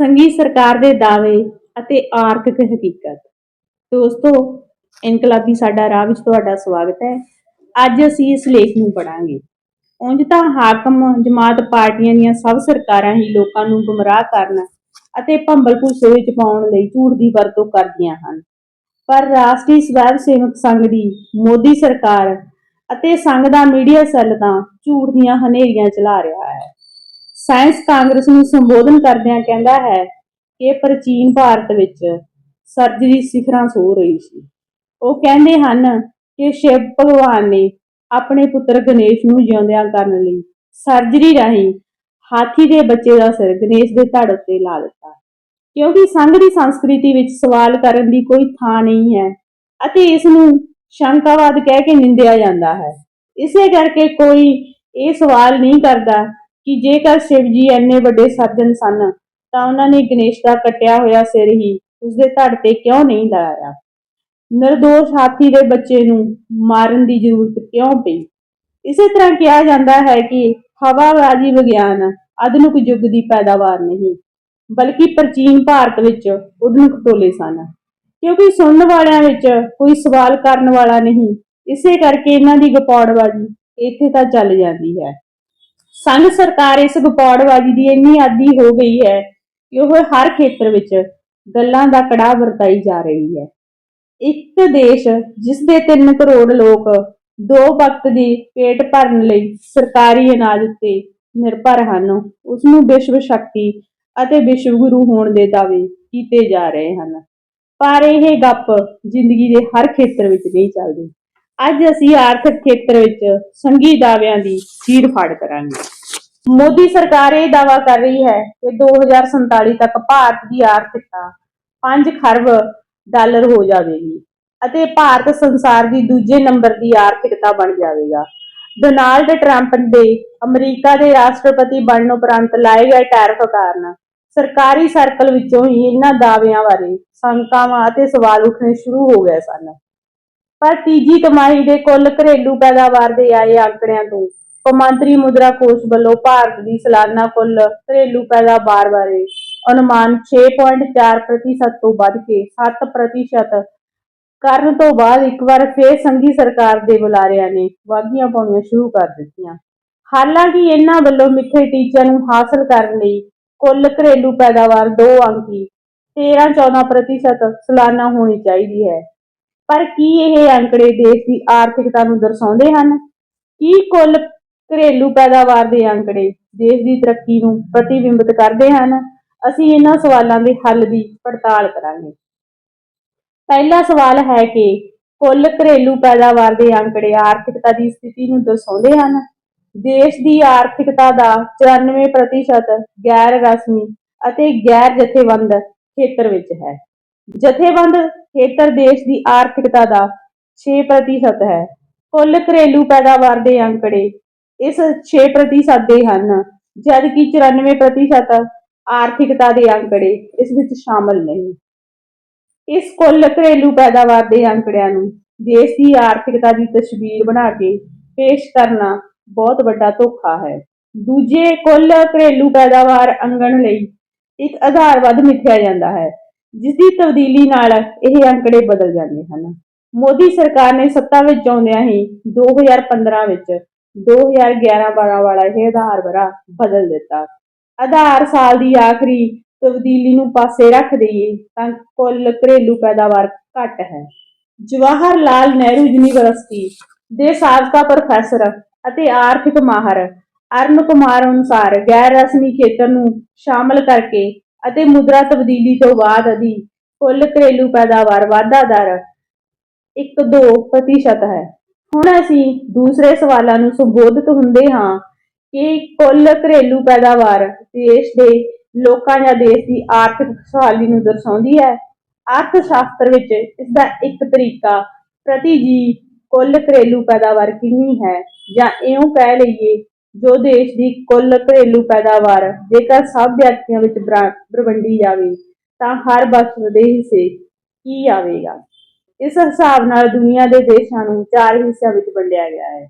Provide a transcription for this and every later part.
ਸੰਘੀ ਸਰਕਾਰ ਦੇ ਦਾਅਵੇ ਅਤੇ ਆਰਥਿਕ ਹਕੀਕਤ। ਦੋਸਤੋ, ਇਨਕਲਾਬੀ ਸਾਡਾ ਰਾਹ ਵਿੱਚ ਤੁਹਾਡਾ ਸਵਾਗਤ ਹੈ। ਅੱਜ ਅਸੀਂ ਇਸ ਲੇਖ ਨੂੰ ਪੜਾਂਗੇ ਉਂਝ ਤਾਂ ਹਾਕਮ ਜਮਾਤ ਪਾਰਟੀਆਂ ਦੀਆਂ ਸਭ ਸਰਕਾਰਾਂ ਹੀ ਲੋਕਾਂ ਨੂੰ ਗੁੰਮਰਾਹ ਕਰਨ ਅਤੇ ਭੰਬਲ ਭੂਸੇ ਵਿੱਚ ਪਾਉਣ ਲਈ ਝੂਠ ਦੀ ਵਰਤੋਂ ਕਰਦੀਆਂ ਹਨ। ਪਰ ਰਾਸ਼ਟਰੀ ਸਵੈ ਸੇਵਕ ਸੰਘ ਦੀ ਮੋਦੀ ਸਰਕਾਰ ਅਤੇ ਸੰਘ ਦਾ ਮੀਡੀਆ ਸੈੱਲ ਤਾਂ ਝੂਠ ਦੀਆਂ ਹਨੇਰੀਆਂ ਚਲਾ ਰਿਹਾ ਹੈ। ਸਾਇੰਸ ਕਾਂਗਰਸ ਨੂੰ ਸੰਬੋਧਨ ਕਰਦਿਆਂ ਕਹਿੰਦਾ ਹੈ ਕਿ ਪ੍ਰਾਚੀਨ ਭਾਰਤ ਵਿੱਚ ਸਰਜਰੀ ਸਿਖਰਾਂ ਸੋ ਰਹੀ ਸੀ। ਉਹ ਕਹਿੰਦੇ ਹਨ ਕਿ ਸ਼ਿਵ ਭਗਵਾਨ ਨੇ ਆਪਣੇ ਪੁੱਤਰ ਗਣੇਸ਼ ਨੂੰ ਜਿਉਂਦਿਆਂ ਕਰਨ ਲਈ ਸਰਜਰੀ ਰਾਹੀਂ ਹਾਥੀ ਦੇ ਬੱਚੇ ਦਾ ਸਿਰ ਗਣੇਸ਼ ਦੇ ਧੜ ਉੱਤੇ ਲਾ ਦਿੱਤਾ। ਕਿਉਂਕਿ ਸੰਘ ਦੀ ਸੰਸਕ੍ਰਿਤੀ ਵਿੱਚ ਸਵਾਲ ਕਰਨ ਦੀ ਕੋਈ ਥਾਂ ਨਹੀਂ ਹੈ ਅਤੇ ਇਸ ਨੂੰ ਸ਼ੰਕਾਵਾਦ ਕਹਿ ਕੇ ਨਿੰਦਿਆ ਜਾਂਦਾ ਹੈ। ਇਸੇ ਕਰਕੇ ਕੋਈ ਇਹ ਸਵਾਲ ਨਹੀਂ ਕਰਦਾ ਕਿ ਜੇਕਰ ਸ਼ਿਵ ਜੀ ਇੰਨੇ ਵੱਡੇ ਸਰਜਨ ਸਨ, ਤਾਂ ਉਹਨਾਂ ਨੇ ਗਣੇਸ਼ ਦਾ ਕੱਟਿਆ ਹੋਇਆ ਸਿਰ ਹੀ ਉਸਦੇ ਧੜ ਤੇ ਕਿਉਂ ਨਹੀਂ ਲਾਇਆ ਨਿਰਦੋਸ਼ ਹਾਥੀ ਦੇ ਬੱਚੇ ਨੂੰ ਮਾਰਨ ਦੀ ਜ਼ਰੂਰਤ ਕਿਉਂ ਪਈ? ਇਸੇ ਤਰ੍ਹਾਂ ਕਿਹਾ ਜਾਂਦਾ ਹੈ ਕਿ ਹਵਾਬਾਜ਼ੀ ਵਿਗਿਆਨ ਆਧੁਨਿਕ ਯੁੱਗ ਦੀ ਪੈਦਾਵਾਰ ਨਹੀਂ, ਬਲਕਿ ਪ੍ਰਾਚੀਨ ਭਾਰਤ ਵਿੱਚ ਉਡਣ ਖਟੋਲੇ ਸਨ। ਕਿਉਂਕਿ ਸੁਣਨ ਵਾਲਿਆਂ ਵਿੱਚ ਕੋਈ ਸਵਾਲ ਕਰਨ ਵਾਲਾ ਨਹੀਂ, ਇਸੇ ਕਰਕੇ ਇਹਨਾਂ ਦੀ ਗਪੌੜਬਾਜ਼ੀ ਇੱਥੇ ਤਾਂ ਚੱਲ ਜਾਂਦੀ ਹੈ। ਸੰਘ ਸਰਕਾਰ ਇਸ ਗਪੌੜਬਾਜ਼ੀ ਦੀ ਇੰਨੀ ਆਦੀ ਹੋ ਗਈ ਹੈ ਕਿ ਉਹ ਹਰ ਖੇਤਰ ਵਿੱਚ ਗੱਲਾਂ ਦਾ ਕੜਾਹ ਵਰਤਾਈ ਜਾ ਰਹੀ ਹੈ। ਇੱਕ ਦੇਸ਼ ਜਿਸ ਦੇ 3 ਕਰੋੜ ਲੋਕ ਦੋ ਵਕਤ ਦੀ ਪੇਟ ਭਰਨ ਲਈ ਸਰਕਾਰੀ ਅਨਾਜ ਉੱਤੇ ਨਿਰਭਰ ਹਨ ਉਸ ਨੂੰ ਵਿਸ਼ਵ ਸ਼ਕਤੀ ਅਤੇ ਵਿਸ਼ਵ ਗੁਰੂ ਹੋਣ ਦੇ ਦਾਅਵੇ ਕੀਤੇ ਜਾ ਰਹੇ ਹਨ। ਪਰ ਇਹ ਗੱਪ ਜ਼ਿੰਦਗੀ ਦੇ ਹਰ ਖੇਤਰ ਵਿੱਚ ਨਹੀਂ ਚੱਲਦੀ। ਅੱਜ ਅਸੀਂ ਆਰਥਿਕ ਖੇਤਰ ਵਿੱਚ ਸੰਘੀ ਦਾਅਵਿਆਂ ਦੀ ਚੀਰ ਫਾੜ ਕਰਾਂਗੇ। ਮੋਦੀ ਸਰਕਾਰ ਇਹ ਦਾਅਵਾ ਕਰ ਰਹੀ ਹੈ ਕਿ 2047 ਤੱਕ ਭਾਰਤ ਦੀ ਆਰਥਿਕਤਾ 5 ਖਰਬ ਡਾਲਰ ਹੋ ਜਾਵੇਗੀ ਅਤੇ ਭਾਰਤ ਸੰਸਾਰ ਦੀ ਦੂਜੇ ਨੰਬਰ ਦੀ ਆਰਥਿਕਤਾ ਬਣ ਜਾਵੇਗਾ। ਡੋਨਾਲਡ ਟਰੰਪ ਦੇ ਅਮਰੀਕਾ ਦੇ ਰਾਸ਼ਟਰਪਤੀ ਬਣਨ ਉਪਰੰਤ ਲਾਏ ਗਏ ਟੈਰਫ ਕਾਰਨ ਸਰਕਾਰੀ ਸਰਕਲ ਵਿੱਚੋਂ ਹੀ ਇਹਨਾਂ ਦਾਅਵਿਆਂ ਬਾਰੇ ਸ਼ੰਕਾਵਾਂ ਅਤੇ ਸਵਾਲ ਉੱਠਣੇ ਸ਼ੁਰੂ ਹੋ ਗਏ ਸਨ। ਪਰ ਤੀਜੀ ਕਮਾਈ ਦੇ ਕੁੱਲ ਘਰੇਲੂ ਪੈਦਾਵਾਰ ਦੇ ਆਏ ਅੰਕੜਿਆਂ ਤੋਂ ਕੌਮਾਂਤਰੀ ਮੁਦਰਾ ਕੋਸ਼ ਵੱਲੋਂ ਭਾਰਤ ਦੀ ਸਾਲਾਨਾ ਕੁੱਲ ਘਰੇਲੂ ਪੈਦਾਵਾਰ ਬਾਰੇ ਅਨੁਮਾਨ 6.4% ਤੋਂ ਵੱਧ ਕੇ 7% ਕਰਨ ਤੋਂ ਬਾਅਦ ਇੱਕ ਵਾਰ ਫੇਰ ਸੰਘੀ ਸਰਕਾਰ ਦੇ ਬੁਲਾਰਿਆਂ ਨੇ ਵਾਧੀਆਂ ਪਾਉਣੀਆਂ ਸ਼ੁਰੂ ਕਰ ਦਿੱਤੀਆਂ। ਹਾਲਾਂਕਿ ਇਹਨਾਂ ਵੱਲੋਂ ਮਿੱਥੇ ਟੀਚਿਆਂ ਨੂੰ ਹਾਸਲ ਕਰਨ ਲਈ ਕੁੱਲ ਘਰੇਲੂ ਪੈਦਾਵਾਰ ਦੋ ਅੰਕੀ 13-14% ਸਾਲਾਨਾ ਹੋਣੀ ਚਾਹੀਦੀ ਹੈ। ਪਰ ਕੀ ਇਹ ਅੰਕੜੇ ਦੇਸ਼ ਦੀ ਆਰਥਿਕਤਾ ਨੂੰ ਦਰਸਾਉਂਦੇ ਹਨ? ਕੀ ਕੁੱਲ ਘਰੇਲੂ ਪੈਦਾਵਾਰ ਦੇ ਅੰਕੜੇ ਦੇਸ਼ ਦੀ ਤਰੱਕੀ ਨੂੰ ਪ੍ਰਤੀਬਿੰਬਿਤ ਕਰਦੇ ਹਨ? ਅਸੀਂ ਇਹਨਾਂ ਸਵਾਲਾਂ ਦੇ ਹੱਲ ਦੀ ਪੜਤਾਲ ਕਰਾਂਗੇ। ਪਹਿਲਾ ਸਵਾਲ ਹੈ ਕਿ ਕੁੱਲ ਘਰੇਲੂ ਪੈਦਾਵਾਰ ਦੇ ਅੰਕੜੇ ਆਰਥਿਕਤਾ ਦੀ ਸਥਿਤੀ ਨੂੰ ਦਰਸਾਉਂਦੇ ਹਨ? ਦੇਸ਼ ਦੀ ਆਰਥਿਕਤਾ ਦਾ 94% ਗੈਰ ਰਸਮੀ ਅਤੇ ਗੈਰ ਜਥੇਬੰਦ ਖੇਤਰ ਵਿੱਚ ਹੈ। ਜਥੇਬੰਦ ਖੇਤਰ ਦੇਸ਼ ਦੀ ਆਰਥਿਕਤਾ ਦਾ 6% ਹੈ। ਕੁੱਲ ਘਰੇਲੂ ਪੈਦਾਵਾਰ ਦੇ ਅੰਕੜੇ ਇਸ 6% ਦੇ ਹਨ, ਜਦਕਿ 94% ਆਰਥਿਕਤਾ ਦੇ ਅੰਕੜੇ ਇਸ ਵਿੱਚ ਸ਼ਾਮਲ ਨਹੀਂ। ਇਸ ਕੁੱਲ ਘਰੇਲੂ ਪੈਦਾਵਾਰ ਦੇ ਅੰਕੜਿਆਂ ਨੂੰ ਦੇਸ਼ ਦੀ ਆਰਥਿਕਤਾ ਦੀ ਤਸਵੀਰ ਬਣਾ ਕੇ ਪੇਸ਼ ਕਰਨਾ ਬਹੁਤ ਵੱਡਾ ਧੋਖਾ ਹੈ। ਦੂਜੇ ਕੁੱਲ ਘਰੇਲੂ ਪੈਦਾਵਾਰ ਅੰਗਣ ਲਈ ਇੱਕ ਆਧਾਰ ਵੱਧ ਮਿਥਿਆ ਜਾਂਦਾ ਹੈ। ਜਿਸ ਦੀ ਤਬਦੀਲੀ ਨਾਲ ਇਹ ਅੰਕੜੇ ਬਦਲ ਜਾਂਦੇ ਹਨ। ਮੋਦੀ ਸਰਕਾਰ ਨੇ ਸੱਤਾ ਵਿੱਚ ਆਉਂਦਿਆਂ ਹੀ 2015 ਵਿੱਚ 2011-12 ਵਾਲਾ ਇਹ ਆਧਾਰ ਬਰਾ ਬਦਲ ਦਿੱਤਾ। ਆਧਾਰ ਸਾਲ ਦੀ ਆਖਰੀ ਤਬਦੀਲੀ ਨੂੰ ਪਾਸੇ ਰੱਖ ਦਈਏ ਤਾਂ ਕੁੱਲ ਘਰੇਲੂ ਪੈਦਾਵਾਰ ਘੱਟ ਹੈ। ਜਵਾਹਰ ਲਾਲ ਨਹਿਰੂ ਯੂਨੀਵਰਸਿਟੀ ਦੇ ਸਾਬਕਾ ਪ੍ਰੋਫੈਸਰ ਅਤੇ ਆਰਥਿਕ ਮਾਹਰ ਅਰਨ ਕੁਮਾਰ ਅਨੁਸਾਰ ਗੈਰ ਰਸਮੀ ਖੇਤਰ ਨੂੰ ਸ਼ਾਮਲ ਕਰਕੇ ਅਤੇ ਮੁਦਰਾ ਤਬਦੀਲੀ ਤੋਂ ਬਾਅਦ ਦੀ ਕੁੱਲ ਘਰੇਲੂ ਪੈਦਾਵਾਰ ਵਾਧਾ ਦਰ 1-2% ਹੈ। ਹੁਣ ਅਸੀਂ ਦੂਸਰੇ ਸਵਾਲਾਂ ਨੂੰ ਸੰਬੋਧਿਤ ਹੁੰਦੇ ਹਾਂ ਕਿ ਕੁੱਲ ਘਰੇਲੂ ਪੈਦਾਵਾਰ ਦੇਸ਼ ਦੇ ਲੋਕਾਂ ਜਾਂ ਦੇਸ਼ ਦੀ ਆਰਥਿਕ ਖੁਸ਼ਹਾਲੀ ਨੂੰ ਦਰਸਾਉਂਦੀ ਹੈ। ਅਰਥ ਸ਼ਾਸਤਰ ਵਿੱਚ ਇਸ ਦਾ ਇੱਕ ਤਰੀਕਾ ਪ੍ਰਤੀ ਜੀ ਕੁੱਲ ਘਰੇਲੂ ਪੈਦਾਵਾਰ ਕਿੰਨੀ ਹੈ ਜਾਂ ਇਉਂ ਕਹਿ ਲਈਏ ਜੋ ਦੇਸ਼ ਦੀ ਕੁੱਲ ਘਰੇਲੂ ਪੈਦਾਵਾਰ ਜੇਕਰ ਸਭ ਵਿਅਕਤੀਆਂ ਵਿੱਚ ਵੰਡੀ ਜਾਵੇ, ਤਾਂ ਹਰ ਵਸਤ ਦੇ ਹਿੱਸੇ ਕੀ ਆਵੇਗਾ। ਇਸ ਹਿਸਾਬ ਨਾਲ ਦੁਨੀਆ ਦੇ ਦੇਸ਼ਾਂ ਨੂੰ ਚਾਰ ਹਿੱਸਿਆਂ ਵਿੱਚ ਵੰਡਿਆ ਗਿਆ ਹੈ।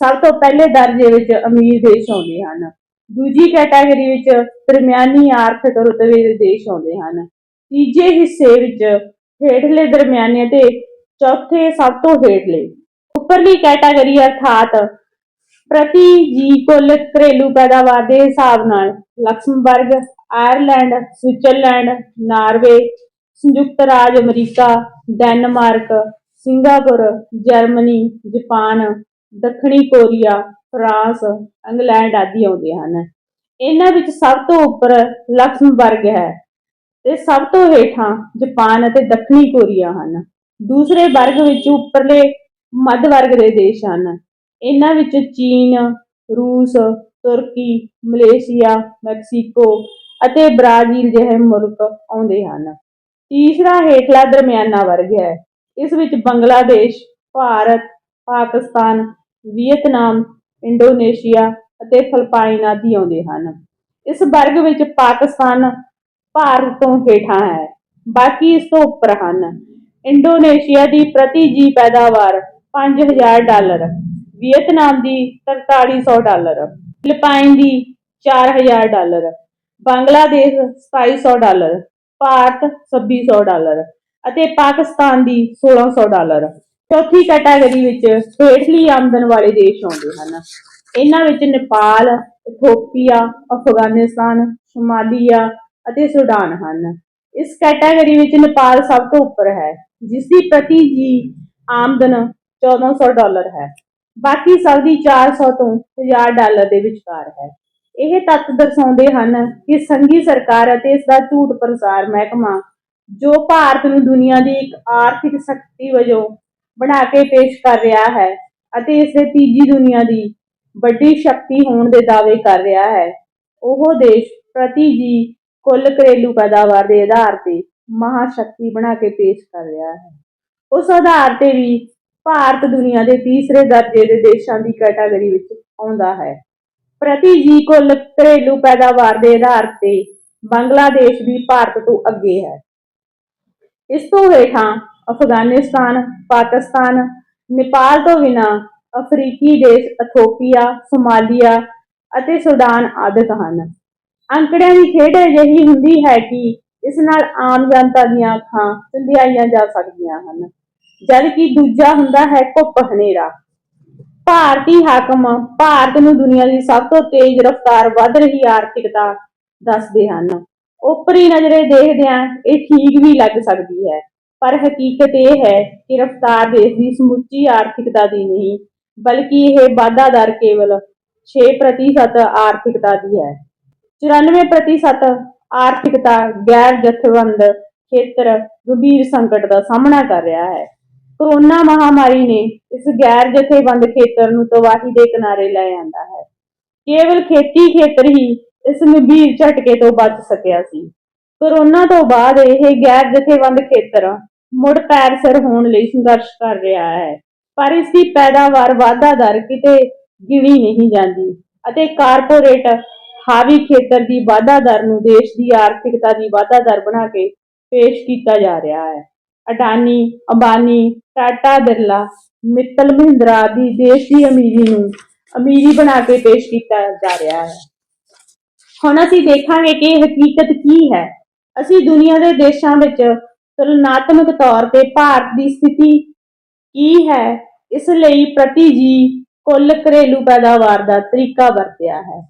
ਸਭ ਤੋਂ ਪਹਿਲੇ ਦਰਜੇ ਵਿੱਚ ਅਮੀਰ ਦੇਸ਼ ਆਉਂਦੇ ਹਨ। ਦੂਜੀ ਕੈਟਾਗਰੀ ਵਿੱਚ ਦਰਮਿਆਨੀ ਆਰਥਿਕ ਰੁਤਬੇ ਦੇ ਦੇਸ਼ ਆਉਂਦੇ ਹਨ। ਤੀਜੇ ਹਿੱਸੇ ਵਿੱਚ ਹੇਠਲੇ ਦਰਮਿਆਨੇ ਤੇ ਚੌਥੇ ਸਭ ਤੋਂ ਹੇਠਲੇ। ਉੱਪਰਲੀ ਕੈਟਾਗਰੀ ਅਰਥਾਤ ਪ੍ਰਤੀ ਜੀ ਕੁੱਲ ਘਰੇਲੂ ਪੈਦਾਵਾਰ ਦੇ ਹਿਸਾਬ ਨਾਲ ਲਕਸਮਬਰਗ, ਆਇਰਲੈਂਡ, ਸਵਿਟਜ਼ਰਲੈਂਡ, ਨਾਰਵੇ, ਸੰਯੁਕਤ ਰਾਜ America, Denmark, Singapore, Germany, Japan, ਦੱਖਣੀ ਕੋਰੀਆ, ਫਰਾਂਸ, ਇੰਗਲੈਂਡ ਆਦਿ ਆਉਂਦੇ ਹਨ। ਇਹਨਾਂ ਵਿੱਚ ਸਭ ਤੋਂ ਉੱਪਰ ਲਕਸਮਬਰਗ ਹੈ ਤੇ ਸਭ ਤੋਂ ਹੇਠਾਂ ਜਾਪਾਨ ਅਤੇ ਦੱਖਣੀ ਕੋਰੀਆ ਹਨ। ਦੂਸਰੇ ਵਰਗ ਵਿੱਚ ਉੱਪਰਲੇ ਮੱਧ ਵਰਗ ਦੇ ਦੇਸ਼ ਹਨ। ਇਹਨਾਂ ਵਿੱਚ ਚੀਨ, ਰੂਸ, ਤੁਰਕੀ, ਮਲੇਸ਼ੀਆ, ਮੈਕਸੀਕੋ ਅਤੇ ਬ੍ਰਾਜ਼ੀਲ ਜਿਹੇ ਮੁਲਕ ਆਉਂਦੇ ਹਨ। ਤੀਸਰਾ ਹੇਠਲਾ ਦਰਮਿਆਨਾ ਵਰਗ ਹੈ। ਇਸ ਵਿੱਚ ਬੰਗਲਾਦੇਸ਼, ਭਾਰਤ, ਪਾਕਿਸਤਾਨ, ਵੀਅਤਨਾਮ, ਇੰਡੋਨੇਸ਼ੀਆ ਅਤੇ ਫਿਲਪਾਈਨ ਆਦਿ ਆਉਂਦੇ ਹਨ। ਇਸ ਵਰਗ ਵਿੱਚ ਪਾਕਿਸਤਾਨ ਭਾਰਤ ਤੋਂ ਹੇਠਾਂ ਹੈ। ਬਾਕੀ ਇਸ ਤੋਂ ਉੱਪਰ ਹਨ। ਇੰਡੋਨੇਸ਼ੀਆ ਦੀ ਪ੍ਰਤੀ ਜੀ ਪੈਦਾਵਾਰ 5000 ਡਾਲਰ। ਵੀਅਤਨਾਮ ਦੀ 4300 ਡਾਲਰ, ਫਿਲਪਾਈਨ ਦੀ 4000 dollar, Bangladesh 2700 dollar, Bharat 2600 dollar ਅਤੇ ਪਾਕਿਸਤਾਨ ਦੀ 1600 ਡਾਲਰ। ਚੌਥੀ ਕੈਟਾਗਰੀ ਵਿੱਚ ਹੇਠਲੀ ਆਮਦਨ ਵਾਲੇ ਦੇਸ਼ ਆਉਂਦੇ ਹਨ। ਇਹਨਾਂ ਵਿੱਚ ਨੇਪਾਲ, ਇਥੋਪੀਆ, ਅਫਗਾਨਿਸਤਾਨ, ਸੋਮਾਲੀਆ ਅਤੇ ਸੁਡਾਨ ਹਨ। ਇਸ ਕੈਟਾਗਰੀ ਵਿੱਚ ਨੇਪਾਲ ਸਭ ਤੋਂ ਉੱਪਰ ਹੈ, ਜਿਸ ਦੀ ਪ੍ਰਤੀ ਜੀ ਆਮਦਨ 1400 ਡਾਲਰ ਹੈ। ਬਾਕੀ ਸਭ ਦੀ 400 ਤੋਂ 1000 ਡਾਲਰ ਦੇ ਵਿਚਕਾਰ ਹੈ। ਇਹ ਤੱਥ ਦਰਸਾਉਂਦੇ ਹਨ ਕਿ ਸੰਘੀ ਸਰਕਾਰ ਅਤੇ ਇਸ ਦਾ ਝੂਠ ਪ੍ਰਸਾਰ ਮਹਿਕਮਾ, ਜੋ ਭਾਰਤ ਨੂੰ ਦੁਨੀਆ ਦੀ ਇੱਕ ਆਰਥਿਕ ਸ਼ਕਤੀ ਵਜੋਂ ਬਣਾ ਕੇ ਪੇਸ਼ ਕਰ ਰਿਹਾ ਹੈ ਅਤੇ ਇਸ ਦੇ ਤੀਜੀ ਦੁਨੀਆ ਦੀ ਵੱਡੀ ਸ਼ਕਤੀ ਹੋਣ ਦੇ ਦਾਅਵੇ ਕਰ ਰਿਹਾ ਹੈ, ਉਹ ਦੇਸ਼ ਪ੍ਰਤੀ ਜੀ ਕੁੱਲ ਘਰੇਲੂ ਪੈਦਾਵਾਰ ਦੇ ਆਧਾਰ ਤੇ ਮਹਾਸ਼ਕਤੀ ਬਣਾ ਕੇ ਪੇਸ਼ ਕਰ ਰਿਹਾ ਹੈ। ਉਸ ਆਧਾਰ ਤੇ ਵੀ ਭਾਰਤ ਦੁਨੀਆ ਦੇ ਤੀਸਰੇ ਦਰਜੇ ਦੇ ਦੇਸ਼ਾਂ ਦੀ ਕੈਟਾਗਰੀ ਵਿੱਚ ਆਉਂਦਾ ਹੈ। ਪ੍ਰਤੀ ਜੀ ਕੁੱਲ ਘਰੇਲੂ ਪੈਦਾਵਾਰ ਦੇ ਆਧਾਰ ਤੇ ਬੰਗਲਾਦੇਸ਼ ਵੀ ਭਾਰਤ ਤੋਂ ਅੱਗੇ ਹੈ। ਇਸ ਤੋਂ ਹੇਠਾਂ ਅਫਗਾਨਿਸਤਾਨ, ਪਾਕਿਸਤਾਨ, ਨੇਪਾਲ ਤੋਂ ਬਿਨਾਂ ਅਫਰੀਕੀ ਦੇਸ਼ ਇਥੋਪੀਆ ਸੋਮਾਲੀਆ ਅਤੇ ਸੁਡਾਨ ਆਦਿਕ ਹਨ। ਅੰਕੜਿਆਂ ਦੀ ਖੇਡ ਅਜਿਹੀ ਹੁੰਦੀ ਹੈ ਕਿ ਇਸ ਨਾਲ ਆਮ ਜਨਤਾ ਦੀਆਂ ਅੱਖਾਂ ਚੰਦਿਆਈਆਂ ਜਾ ਸਕਦੀਆਂ ਹਨ। ਜਦ ਕਿ ਦੂਜਾ ਹੁੰਦਾ ਹੈ ਘੁੱਪ ਹਨੇਰਾ। ਭਾਰਤੀ ਹਾਕਮ ਭਾਰਤ ਨੂੰ ਦੁਨੀਆ ਦੀ ਸਭ ਤੋਂ ਤੇਜ਼ ਰਫ਼ਤਾਰ ਵੱਧ ਰਹੀ ਆਰਥਿਕਤਾ ਦੱਸਦੇ ਹਨ। ਉਪਰੀ ਨਜ਼ਰੇ ਦੇਖਦਿਆਂ ਇਹ ਠੀਕ ਵੀ ਲੱਗ ਸਕਦੀ ਹੈ, ਪਰ ਹਕੀਕਤ ਇਹ ਹੈ ਕਿ ਰਫ਼ਤਾਰ ਦੇਸ਼ ਦੀ ਸਮੁੱਚੀ ਆਰਥਿਕਤਾ ਦੀ ਨਹੀਂ, ਬਲਕਿ ਇਹ ਵਾਧਾ ਦਰ ਕੇਵਲ 6% ਆਰਥਿਕਤਾ ਦੀ ਹੈ। 94% ਆਰਥਿਕਤਾ ਗੈਰ ਜਥੇਬੰਦ ਖੇਤਰ ਗੰਭੀਰ ਸੰਕਟ ਦਾ ਸਾਹਮਣਾ ਕਰ ਰਿਹਾ ਹੈ। ਕੋਰੋਨਾ ਮਹਾਮਾਰੀ ਨੇ ਇਸ ਗੈਰ ਜਥੇਬੰਦ ਖੇਤਰ ਨੂੰ ਤਬਾਹੀ ਦੇ ਕਿਨਾਰੇ ਲੈ ਆਂਦਾ ਹੈ। ਕੇਵਲ ਖੇਤੀ ਖੇਤਰ ਹੀ ਇਸ ਗੰਭੀਰ ਝਟਕੇ ਤੋਂ ਬਚ ਸਕਿਆ ਸੀ। ਕਰੋਨਾ ਤੋਂ ਬਾਅਦ ਇਹ ਗੈਰ ਜਥੇਬੰਦ ਖੇਤਰ ਮੁੜ ਪੈਰ ਸਿਰ ਹੋਣ ਲਈ ਸੰਘਰਸ਼ ਕਰ ਰਿਹਾ ਹੈ। ਪਰ ਇਸ ਦੀ ਪੈਦਾਵਾਰ ਵਾਧਾ ਦਰ ਕਿਤੇ ਗਿਣੀ ਨਹੀਂ ਜਾਂਦੀ ਅਤੇ ਕਾਰਪੋਰੇਟ ਹਾਵੀ ਖੇਤਰ ਦੀ ਵਾਧਾ ਦਰ ਨੂੰ ਦੇਸ਼ ਦੀ ਆਰਥਿਕਤਾ ਦੀ ਵਾਧਾ ਦਰ ਬਣਾ ਕੇ ਪੇਸ਼ ਕੀਤਾ ਜਾ ਰਿਹਾ ਹੈ। ਅਡਾਨੀ, ਅੰਬਾਨੀ, ਟਾਟਾ, ਬਿਰਲਾ, ਮਿੱਤਲ ਮਹਿੰਦਰਾ ਦੀ ਦੇਸ਼ ਦੀ ਅਮੀਰੀ ਨੂੰ ਅਮੀਰੀ ਬਣਾ ਕੇ ਪੇਸ਼ ਕੀਤਾ ਜਾ ਰਿਹਾ ਹੈ। ਹੁਣ ਅਸੀਂ ਦੇਖਾਂਗੇ ਕਿ ਹਕੀਕਤ ਕੀ ਹੈ। ਅਸੀਂ ਦੁਨੀਆ ਦੇ ਦੇਸ਼ਾਂ ਵਿੱਚ ਤੁਲਨਾਤਮਕ ਤੌਰ ਤੇ ਭਾਰਤ ਦੀ ਸਥਿਤੀ ਕੀ ਹੈ, ਇਸ ਲਈ ਪ੍ਰਤੀ ਜੀ ਕੁੱਲ ਘਰੇਲੂ ਪੈਦਾਵਾਰ ਦਾ ਤਰੀਕਾ ਵਰਤਿਆ ਹੈ।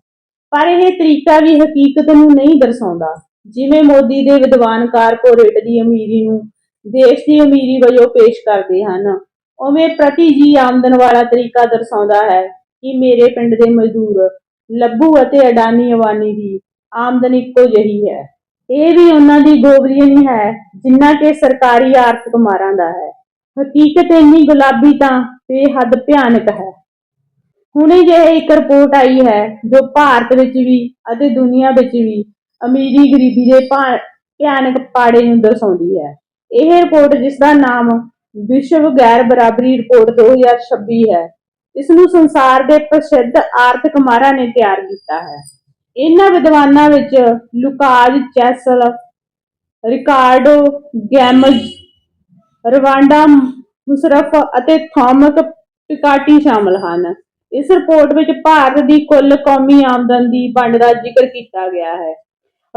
ਪਰ ਇਹ ਤਰੀਕਾ ਵੀ ਹਕੀਕਤ ਨੂੰ ਨਹੀਂ ਦਰਸਾਉਂਦਾ। ਜਿਵੇਂ ਮੋਦੀ ਦੇ ਵਿਦਵਾਨ ਕਾਰਪੋਰੇਟ ਦੀ ਅਮੀਰੀ ਨੂੰ ਦੇਸ਼ ਦੀ ਅਮੀਰੀ ਵਜੋਂ ਪੇਸ਼ ਕਰਦੇ ਹਨ। ਉਵੇਂ ਪ੍ਰਤੀ ਜੀ ਆਮਦਨ ਵਾਲਾ ਤਰੀਕਾ ਦਰਸਾਉਂਦਾ ਹੈ ਕਿ ਮੇਰੇ ਪਿੰਡ ਦੇ ਮਜ਼ਦੂਰ ਲੱਭੂ ਅਤੇ ਅਡਾਨੀ ਅਵਾਨੀ ਦੀ ਆਮਦਨ ਇੱਕੋ ਜਿਹੀ ਹੈ। ਇਹ ਵੀ ਉਹਨਾਂ ਦੀ ਗੋਬਰੀਅਨ ਹੈ, ਜਿੰਨਾ ਕਿ ਸਰਕਾਰੀ ਆਰਥਿਕ ਮਾਰਾਂ ਦਾ ਹੈ। ਹਕੀਕਤ ਇੰਨੀ ਗੁਲਾਬੀ ਤਾਂ ਬੇਹੱਦ ਭਿਆਨਕ ਹੈ। ਹੁਣੇ ਜਿਹੇ ਇੱਕ ਰਿਪੋਰਟ ਆਈ ਹੈ, ਜੋ ਭਾਰਤ ਵਿੱਚ ਵੀ ਅਤੇ ਦੁਨੀਆ ਵਿੱਚ ਵੀ ਅਮੀਰੀ ਗਰੀਬੀ ਦੇ ਭਿਆਨਕ ਪਾੜੇ ਨੂੰ ਦਰਸਾਉਂਦੀ ਹੈ। ਇਹ ਰਿਪੋਰਟ ਜਿਸ ਦਾ ਨਾਮ ਵਿਸ਼ਵ ਗੈਰ ਬਰਾਬਰੀ ਰਿਪੋਰਟ 2026 ਹੈ ਇਸ ਨੂੰ ਸੰਸਾਰ ਦੇ ਪ੍ਰਸਿੱਧ ਆਰਥਿਕ ਮਾਹਰਾਂ ਨੇ ਤਿਆਰ ਕੀਤਾ ਹੈ। ਇਹਨਾਂ ਵਿਦਵਾਨਾਂ ਵਿੱਚ Lucas, Chancel, Ricardo, Gomez, Rwanda, ਮੁਸਰਫ ਅਤੇ ਥਾਮਕ ਪਿਕਾਟੀ ਸ਼ਾਮਲ ਹਨ। ਇਸ ਰਿਪੋਰਟ ਵਿੱਚ ਭਾਰਤ ਦੀ ਕੁੱਲ ਕੌਮੀ ਆਮਦਨ ਦੀ ਵੰਡ ਦਾ ਜ਼ਿਕਰ ਕੀਤਾ ਗਿਆ ਹੈ।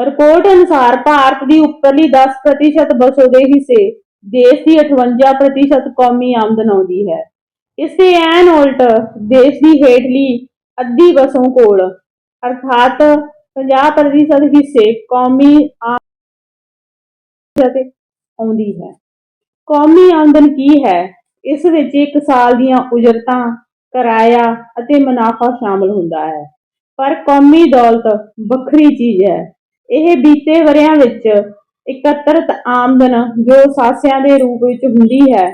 ਰਿਪੋਰਟ ਅਨੁਸਾਰ ਭਾਰਤ ਦੀ ਉੱਪਰਲੀ 10% ਵਸੋਂ ਦੇ ਹਿੱਸੇ ਦੇਸ਼ ਦੀ 58% ਕੌਮੀ ਆਮਦਨ ਆਉਂਦੀ ਹੈ। ਇਸ ਦੇ ਐਨ ਉਲਟ ਦੇਸ਼ ਦੀ ਹੇਠਲੀ ਅੱਧੀ ਵਸੋਂ ਕੋਲ ਅਰਥਾਤ 50% ਹਿੱਸੇ ਕੌਮੀ ਆਮਦਨ ਆਉਂਦੀ ਹੈ। ਕੌਮੀ ਆਮਦਨ ਕੀ ਹੈ? ਇਸ ਵਿੱਚ ਇੱਕ ਸਾਲ ਦੀਆਂ ਉਜਰਤਾਂ, ਕਿਰਾਇਆ ਅਤੇ ਮੁਨਾਫਾ ਸ਼ਾਮਲ ਹੁੰਦਾ ਹੈ। ਪਰ ਕੌਮੀ ਦੌਲਤ ਵੱਖਰੀ ਚੀਜ਼ ਹੈ। ਇਹ ਬੀਤੇ ਵਰਿਆਂ ਵਿੱਚ ਇਕੱਤਰਤ ਆਮਦਨ ਜੋ ਸਾਸਿਆਂ ਦੇ ਰੂਪ ਵਿੱਚ ਹੁੰਦੀ ਹੈ,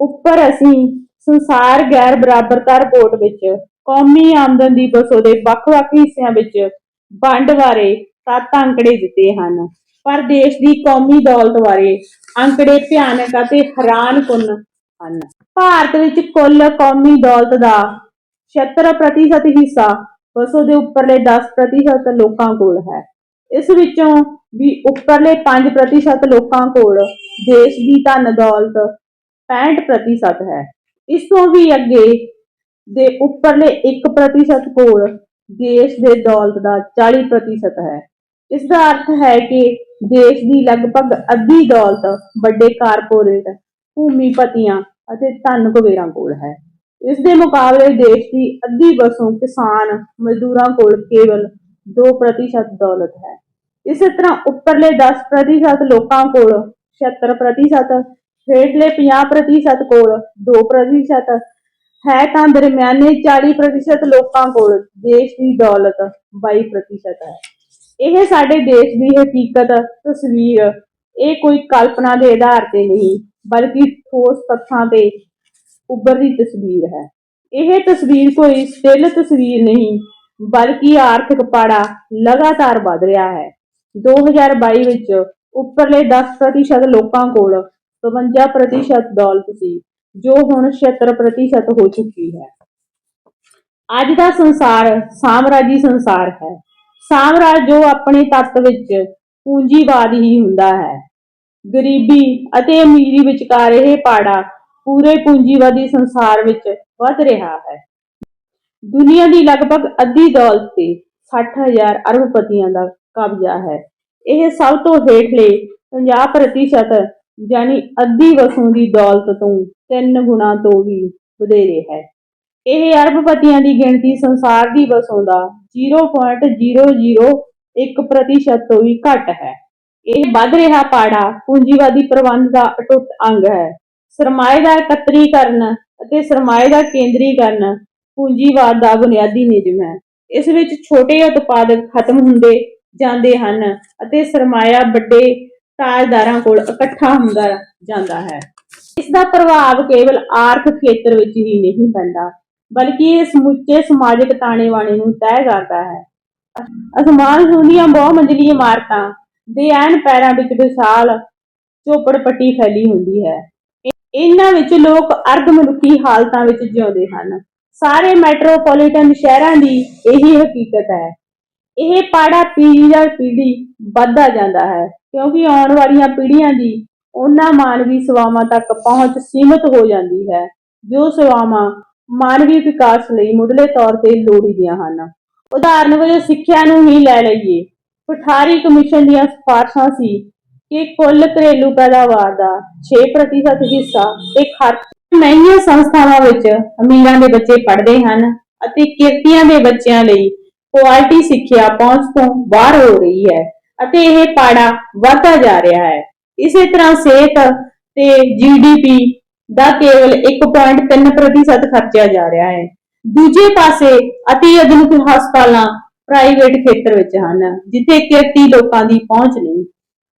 ਉੱਪਰ ਅਸੀਂ ਸੰਸਾਰ ਗੈਰ ਬਰਾਬਰਤਾ ਰਿਪੋਰਟ ਵਿੱਚ ਕੌਮੀ ਆਮਦਨ ਦੀ ਵਸੋਂ ਦੇ ਵੱਖ-ਵੱਖ ਹਿੱਸਿਆਂ ਵਿੱਚ ਵੰਡ ਬਾਰੇ ਸੱਤ ਅੰਕੜੇ ਦਿੱਤੇ ਹਨ। ਪਰ ਦੇਸ਼ ਦੀ ਕੌਮੀ ਦੌਲਤ ਬਾਰੇ ਅੰਕੜੇ ਭਿਆਨਕ ਅਤੇ ਹੈਰਾਨਕੁੰਨ ਹਨ। ਭਾਰਤ ਵਿੱਚ ਕੁੱਲ ਕੌਮੀ ਦੌਲਤ ਦਾ 76% ਹਿੱਸਾ ਵਸੋਂ ਦੇ ਉੱਪਰਲੇ 10% ਲੋਕਾਂ ਕੋਲ ਹੈ। ਇਸ ਵਿੱਚੋਂ ਵੀ ਉੱਪਰਲੇ 5% ਲੋਕਾਂ ਕੋਲ ਦੇਸ਼ ਦੀ ਧਨ ਦੌਲਤ 65% ਹੈ। ਇਸ ਤੋਂ ਵੀ ਅੱਗੇ ਦੇ ਉੱਪਰਲੇ 1% ਕੋਲ ਦੇਸ਼ ਦੇ ਦੌਲਤ ਦਾ 40% ਹੈ। ਇਸ ਦਾ ਅਰਥ ਹੈ ਕਿ ਦੇਸ਼ ਦੀ ਲਗਭਗ ਅੱਧੀ ਦੌਲਤ ਵੱਡੇ ਕਾਰਪੋਰੇਟ, ਭੂਮੀਪਤੀਆਂ ਅਤੇ ਧਨ ਕੁਬੇਰਾਂ ਕੋਲ ਹੈ। ਇਸ ਦੇ ਮੁਕਾਬਲੇ ਦੇਸ਼ ਦੀ ਅੱਧੀ ਵਸੋਂ ਕਿਸਾਨ ਮਜ਼ਦੂਰਾਂ ਕੋਲ ਕੇਵਲ 2% ਦੌਲਤ ਹੈ। ਇਸੇ ਤਰ੍ਹਾਂ ਉੱਪਰਲੇ 10% ਲੋਕਾਂ ਕੋਲ 76% ਹੇਠਲੇ 50% ਕੋਲ 2% ਹੈ ਤਾਂ ਦਰਮਿਆਨੇ 40% ਲੋਕਾਂ ਕੋਲ ਦੇਸ਼ ਦੀ ਦੌਲਤ 22% ਹੈ। ਇਹ ਸਾਡੇ ਦੇਸ਼ ਦੀ ਹਕੀਕਤ, ਤਸਵੀਰ, ਇਹ ਕੋਈ ਕਲਪਨਾ ਦੇ ਆਧਾਰ ਤੇ ਨਹੀਂ, ਬਲਕਿ ਠੋਸ ਤੱਥਾਂ ਤੇ ਉੱਭਰਦੀ ਤਸਵੀਰ ਹੈ। ਇਹ ਤਸਵੀਰ ਕੋਈ ਸਟਿਲ ਤਸਵੀਰ ਨਹੀਂ, ਬਲਕਿ ਆਰਥਿਕ ਪਾੜਾ ਲਗਾਤਾਰ ਵਧ ਰਿਹਾ ਹੈ। 2022 ਵਿੱਚ ਉੱਪਰਲੇ 10% ਲੋਕਾਂ ਕੋਲ 52% ਦੌਲਤ ਸੀ, ਜੋ ਹੁਣ 76% ਹੋ ਚੁੱਕੀ ਹੈ। ਅੱਜ ਦਾ ਸੰਸਾਰ ਸਾਮਰਾਜੀ ਸੰਸਾਰ ਹੈ। ਸਾਮਰਾਜ ਜੋ ਆਪਣੇ ਤੱਤ ਵਿੱਚ ਪੂੰਜੀਵਾਦ ਹੀ ਹੁੰਦਾ ਹੈ। ਗਰੀਬੀ ਅਤੇ ਅਮੀਰੀ ਵਿਚਕਾਰ ਇਹ ਪਾੜਾ ਪੂਰੇ ਪੂੰਜੀਵਾਦੀ ਸੰਸਾਰ ਵਿੱਚ ਵੱਧ ਰਿਹਾ ਹੈ। ਦੁਨੀਆ ਦੀ ਲਗਭਗ ਅੱਧੀ ਦੌਲਤ ਤੇ 60000 ਅਰਬਪਤੀਆਂ ਦਾ ਕਬਜ਼ਾ ਹੈ। ਇਹ ਸਭ ਤੋਂ ਹੇਠਲੇ 50% ਯਾਨੀ ਅੱਧੀ ਵਸੋਂ ਦੀ ਦੌਲਤ ਤੋਂ ਤਿੰਨ ਗੁਣਾ ਤੋਂ ਵੀ ਵਧੇਰੇ ਹੈ। ਇਹ ਅਰਬਪਤੀਆਂ ਦੀ ਗਿਣਤੀ ਸੰਸਾਰ ਦੀ ਵਸੋਂ ਦਾ 0.001% ਤੋਂ ਵੀ ਘੱਟ ਹੈ। ਇਹ ਵੱਧ ਰਿਹਾ ਪਾੜਾ ਪੂੰਜੀਵਾਦੀ ਪ੍ਰਬੰਧ ਦਾ ਅਟੁੱਟ ਅੰਗ ਹੈ। ਸਰਮਾਏ ਦਾ ਇਕੱਤਰੀਕਰਨ ਅਤੇ ਸਰਮਾਏ ਦਾ ਕੇਂਦਰੀਕਰਨ ਪੂੰਜੀਵਾਦ ਦਾ ਬੁਨਿਆਦੀ ਨਿਯਮ ਹੈ। ਇਸ ਵਿੱਚ ਛੋਟੇ ਉਤਪਾਦਕ ਖਤਮ ਹੁੰਦੇ ਜਾਂਦੇ ਹਨ ਅਤੇ ਸਰਮਾਇਆ ਵੱਡੇ ਤਾਜਦਾਰਾਂ ਕੋਲ ਇਕੱਠਾ ਹੁੰਦਾ ਜਾਂਦਾ ਹੈ। ਇਸ ਦਾ ਪ੍ਰਭਾਵ ਕੇਵਲ ਆਰਥਿਕ ਖੇਤਰ ਵਿੱਚ ਹੀ ਨਹੀਂ ਪੈਂਦਾ, ਬਲਕਿ ਇਹ ਸਮੁੱਚੇ ਸਮਾਜਿਕ ਤਾਣੇ-ਬਾਣੇ ਨੂੰ ਤੈਅ ਕਰਦਾ ਹੈ। ਅਸਮਾਨ ਹੁੰਦੀਆਂ ਬਹੁ ਮੰਜ਼ਲੀ ਇਮਾਰਤਾਂ ਦੇ ਐਨ ਪੈਰਾਂ ਵਿੱਚ ਵਿਸ਼ਾਲ ਝੋਪੜਪੱਟੀ ਫੈਲੀ ਹੁੰਦੀ ਹੈ। ਇਹਨਾਂ ਵਿੱਚ ਲੋਕ ਅਰਧ ਮਨੁੱਖੀ ਹਾਲਤਾਂ ਵਿੱਚ ਜਿਉਂਦੇ ਹਨ। ਸਾਰੇ ਮੈਟਰੋਪੋਲੀਟਨ ਸ਼ਹਿਰਾਂ ਦੀ ਇਹੀ ਹਕੀਕਤ ਹੈ। ਇਹ ਪਾੜਾ ਪੀੜ੍ਹੀ ਦਰ ਪੀੜ੍ਹੀ ਵੱਧਦਾ ਜਾਂਦਾ ਹੈ, ਕਿਉਂਕਿ ਆਉਣ ਵਾਲੀਆਂ ਪੀੜ੍ਹੀਆਂ ਦੀ ਉਹਨਾਂ ਮਾਨਵੀ ਸੇਵਾਵਾਂ ਤੱਕ ਪਹੁੰਚ ਸੀਮਤ ਹੋ ਜਾਂਦੀ ਹੈ, ਜੋ ਸੇਵਾਵਾਂ ਮਾਨਵੀ ਵਿਕਾਸ ਲਈ ਮੁੱਢਲੇ ਤੌਰ ਤੇ ਲੋੜੀਂਦੀਆਂ ਹਨ। ਉਦਾਹਰਨ ਵਜੋਂ ਸਿੱਖਿਆ ਨੂੰ ਹੀ ਲੈ ਲਈਏ। ਪਠਾਰੀ ਕਮਿਸ਼ਨ ਦੀਆਂ ਸਿਫਾਰਸ਼ਾਂ ਸੀ ਕਿ ਕੁੱਲ ਘਰੇਲੂ ਪੈਦਾਵਾਰ ਦਾ 6% ਹਿੱਸਾ ਤੇ ਖਰਚ ਮਹਿੰਗੀਆਂ ਸੰਸਥਾਵਾਂ ਵਿੱਚ ਅਮੀਰਾਂ ਦੇ ਬੱਚੇ ਪੜ੍ਹਦੇ ਹਨ ਅਤੇ ਕਿਰਤੀਆਂ ਦੇ ਬੱਚਿਆਂ ਲਈ ਕੁਆਲਿਟੀ ਸਿੱਖਿਆ ਪਹੁੰਚ ਤੋਂ ਬਾਹਰ ਹੋ ਰਹੀ ਹੈ ਅਤੇ ਇਹ ਪਾੜਾ ਵਧਦਾ ਜਾ ਰਿਹਾ ਹੈ। ਇਸੇ ਤਰ੍ਹਾਂ ਸਿਹਤ ਤੇ ਜੀਡੀਪੀ ਦਾ ਕੇਵਲ 1.3% ਖਰਚਿਆ ਜਾ ਰਿਹਾ ਹੈ। ਦੂਜੇ ਪਾਸੇ ਅਤੀ ਆਧੁਨਿਕ ਹਸਪਤਾਲਾਂ ਪ੍ਰਾਈਵੇਟ ਖੇਤਰ ਵਿੱਚ ਹਨ, ਜਿੱਥੇ ਕਿਰਤੀ ਲੋਕਾਂ ਦੀ ਪਹੁੰਚ ਨਹੀਂ।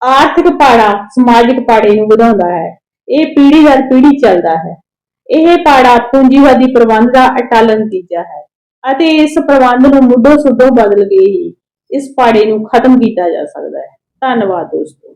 ਆਰਥਿਕ ਪਾੜਾ ਸਮਾਜਿਕ ਪਾੜੇ ਨੂੰ ਵਧਾਉਂਦਾ ਹੈ। ਇਹ ਪੀੜ੍ਹੀ ਦਰ ਪੀੜ੍ਹੀ ਚੱਲਦਾ ਹੈ। ਇਹ ਪਾੜਾ ਪੂੰਜੀਵਾਦੀ ਪ੍ਰਬੰਧ ਦਾ ਅਟਲ ਨਤੀਜਾ ਹੈ ਅਤੇ ਇਸ ਪ੍ਰਬੰਧ ਨੂੰ ਮੁੱਢੋਂ ਸੁੱਢੋਂ ਬਦਲ ਕੇ ਹੀ ਇਸ ਪਾੜੇ ਨੂੰ ਖਤਮ ਕੀਤਾ ਜਾ ਸਕਦਾ ਹੈ। ਧੰਨਵਾਦ ਦੋਸਤੋ।